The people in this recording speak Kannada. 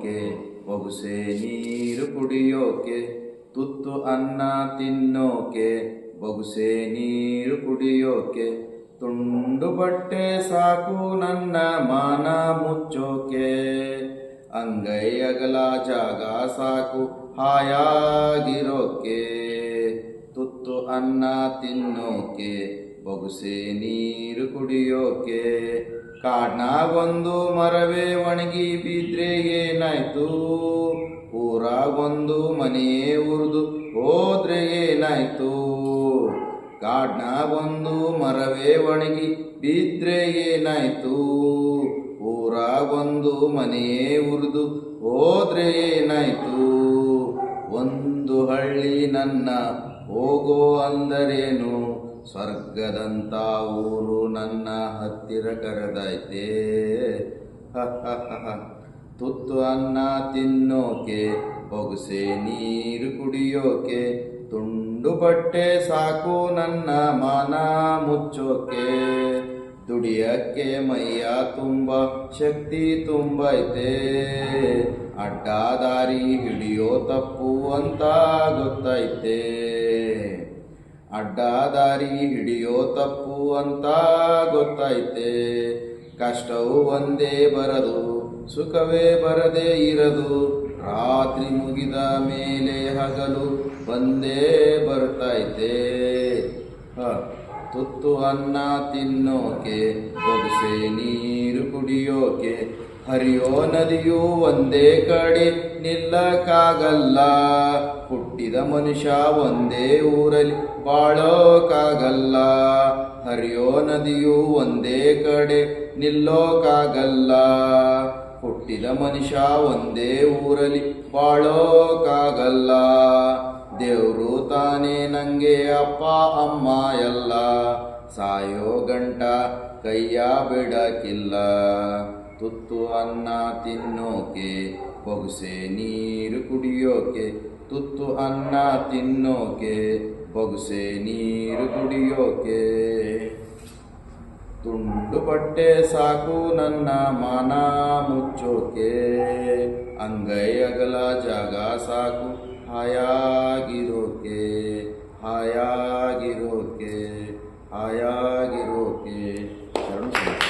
ತಿನ್ನೋಕೆ ಬೊಗುಸೆ ನೀರು ಕುಡಿಯೋಕೆ ತುತ್ತು ಅನ್ನ ತಿನ್ನೋಕೆ ಬೊಗುಸೆ ನೀರು ಕುಡಿಯೋಕೆ ತುಂಡು ಬಟ್ಟೆ ಸಾಕು ನನ್ನ ಮಾನ ಮುಚ್ಚೋಕೆ ಅಂಗೈ ಅಗಲ ಜಾಗ ಸಾಕು ಹಾಯಾಗಿರೋಕೆ ತುತ್ತು ಅನ್ನ ತಿನ್ನೋಕೆ ಬೊಗುಸೆ ನೀರು ಕುಡಿಯೋಕೆ ಕಾಡ್ನಾಗೊಂದು ಮರವೇ ಒಣಗಿ ಬಿದ್ರೆ ಏನಾಯ್ತು? ಊರಾಗೊಂದು ಮನೆಯೇ ಉರಿದು ಹೋದ್ರೆ ಏನಾಯ್ತು? ಕಾಡ್ನಾಗೊಂದು ಮರವೇ ಒಣಗಿ ಬಿದ್ರೆ ಏನಾಯ್ತು? ಊರಾಗೊಂದು ಮನೆಯೇ ಉರಿದು ಹೋದ್ರೆ ಏನಾಯ್ತು? ಒಂದು ಹಳ್ಳಿ ನನ್ನ ಹೋಗೋ ಅಂದರೇನು? ಸ್ವರ್ಗದಂತ ಊರು ನನ್ನ ಹತ್ತಿರ ಕರೆದೈತೆ. ತುತ್ತು ಅನ್ನ ತಿನ್ನೋಕೆ, ಬೊಗುಸೆ ನೀರು ಕುಡಿಯೋಕೆ, ತುಂಡು ಬಟ್ಟೆ ಸಾಕು ನನ್ನ ಮಾನ ಮುಚ್ಚೋಕೆ. ದುಡಿಯಕ್ಕೆ ಮೈಯ ತುಂಬ, ಶಕ್ತಿ ತುಂಬೈತೆ ಅಡ್ಡಾದಾರಿ ಹಿಡಿಯೋ ತಪ್ಪು ಅಂತ ಗೊತ್ತೈತೆ. ಅಡ್ಡಾದಾರಿ ಹಿಡಿಯೋ ತಪ್ಪು ಅಂತ ಗೊತ್ತೈತೆ ಕಷ್ಟವು ಒಂದೇ ಬರದು, ಸುಖವೇ ಬರದೇ ಇರದು. ರಾತ್ರಿ ಮುಗಿದ ಮೇಲೆ ಹಗಲು ಬಂದೇ ಬರ್ತೈತೆ ತುತ್ತು ಅನ್ನ ತಿನ್ನೋಕೆ ಬೊಗಸೆ ನೀರು ಕುಡಿಯೋಕೆ ಹರಿಯೋ ನದಿಯು ಒಂದೇ ಕಡೆ ನಿಲ್ಲಕ್ಕಾಗಲ್ಲ. ಹುಟ್ಟಿದ ಮನುಷ್ಯ ಒಂದೇ ಊರಲ್ಲಿ ಬಾಳೋಕ್ಕಾಗಲ್ಲ ಹರಿಯೋ ನದಿಯು ಒಂದೇ ಕಡೆ ನಿಲ್ಲೋಕ್ಕಾಗಲ್ಲ ಹುಟ್ಟಿದ ಮನುಷ್ಯ ಒಂದೇ ಊರಲ್ಲಿ ಬಾಳೋಕ್ಕಾಗಲ್ಲ ದೇವ್ರು ತಾನೇ ನಂಗೆ ಅಪ್ಪ, ಅಮ್ಮ ಎಲ್ಲ. ಸಾಯೋ ಗಂಟ ಕೈಯ ಬಿಡಕ್ಕಿಲ್ಲ ತುತ್ತು ಅನ್ನ ತಿನ್ನೋಕೆ ಬೊಗುಸೆ, ನೀರು ಕುಡಿಯೋಕೆ ತುತ್ತು ಅನ್ನ ತಿನ್ನೋಕೆ ಬೊಗುಸೆ, ನೀರು ಕುಡಿಯೋಕೆ. ತುಂಡು ಬಟ್ಟೆ ಸಾಕು ನನ್ನ ಮಾನ ಮುಚ್ಚೋಕೆ. ಅಂಗೈ ಅಗಲ ಜಾಗ ಸಾಕು ಹಾಯಾಗಿರೋಕೆ ಹಾಯಾಗಿರೋಕೆ ಹಾಯಾಗಿರೋಕೆ